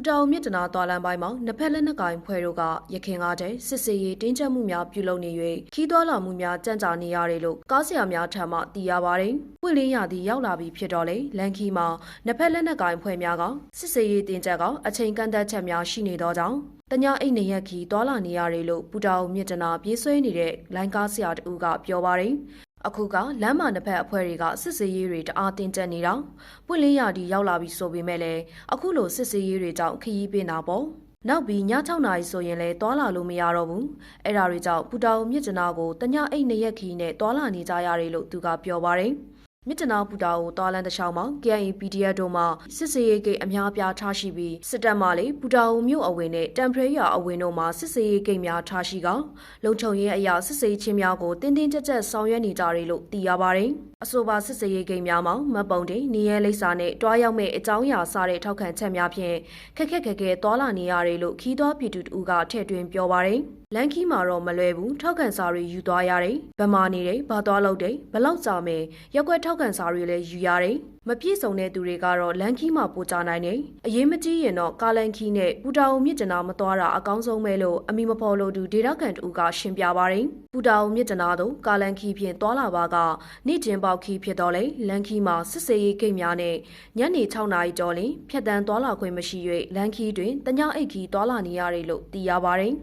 ပူတာအိုမြစ်တနာသွားလမ်းပိုင်းမှာနှစ်ဖက်လက်နက်ကိုင်ဖွဲ့တို့ကရခင်ကားတဲ့စစ်စေးရေးတင်းကျပ်မှုများပြုလုပ်နေ၍ခီးသွွာလာမှုများကြန့်ကြာနေရတယ်လို့ကားဆရာများထံမှသိရပါတယ်။ပွင့်လင်းရာသီရောက်လာပြီဖြစ်တော့လေလန်ခီမှာနှစ်ဖက်လက်နက်ကိုင်ဖွဲ့များကစစ်စေးရေးတင်းကျပ်ကအချိန်ကန့်သက်ချက်များရှိနေသောကြောင့်တညာအိတ်နေရက်ခီသွာလာနေရတယ်လို့ပူတာအိုမြစ်တနာပြေးဆွဲနေတဲ့လိုင်းကားဆရာတူကပြောပါတယ်။ အခုကလမ်းမနှစ်ဖက်အဖွဲ့တွေကစစ်စေးရေးတွေတအားတင်းကျပ်နေတာပွင့်လင်းရာဒီရောက်လာပြီဆိုပေမဲ့လည်းအခုလိုစစ်စေးရေးတွေကြောင့်ခရီးပင်တာပေါ့နောက်ပြီးည6နာရီဆိုရင်လည်းသွာလာလို့မရတော့ဘူးအဲ့ဒါတွေကြောင့်ပူတာအိုမြစ်တနာကိုတညအိတ်နှစ်ရက်ခီးနဲ့သွာလာနေကြရတယ်လို့သူကပြောပါတယ် မြစ်တနာပူတာကိုသွားလန်းတစ်ချောင်းမှာ KIA PDF တို့မှစစ်စေးရေးဂိတ်အများပြားထားရှိပြီးစစ်တပ်မှလည်းပူတာအိုမြို့အဝင်နဲ့တံဖရဲရွာအဝင်တို့မှာစစ်စေးရေးဂိတ်များထားရှိကလုံခြုံရေးအရာစစ်စေးချင်းများကိုတင်းတင်းကြပ်ကြပ်ဆောင်ရွက်နေကြတယ်လို့သိရပါတယ်အဆိုပါစစ်စေးရေးဂိတ်များမှာမတ်ပုံတင်နေရဲလိပ်စာနဲ့တွားရောက်မဲ့အကြောင်းအရာစတဲ့ထောက်ခံချက်များဖြင့်ခက်ခက်ခဲခဲသွာလာနေရတယ်လို့ခီးသွွားပြည်သူတူကထည့်သွင်းပြောပါတယ် လန်ခီမှာတော့မလွယ်ဘူးထောက်ခံစာတွေယူသွားရတယ်ဗမာနေတယ်ဘာသွားလို့တယ်ဘလောက်ကြာမယ်ရက်ွက်ထောက်ခံစာတွေလည်းယူရတယ်မပြည့်စုံတဲ့သူတွေကတော့လန်ခီမှာပို့ကြနိုင်တယ်အရေးမကြီးရင်တော့ကာလန်ခီနဲ့ပူတာအိုမြစ်တနာမသွားတာအကောင်းဆုံးပဲလို့အမိမဖော်လို့သူဒေတာကန်တူကရှင်းပြပါတယ်ပူတာအိုမြစ်တနာတို့ကာလန်ခီဖြင့်သွားလာပါကနေ့ချင်းပေါက်ခီဖြစ်တော့လေလန်ခီမှာစစ်စေးရေးဂိတ်များနဲ့ညနေ6နာရီကျော်လင်ဖြတ်တန်းသွားလာခွင့်မရှိ၍လန်ခီတွင်တညအိတ်ခီသွားလာနေရတယ်လို့သိရပါတယ်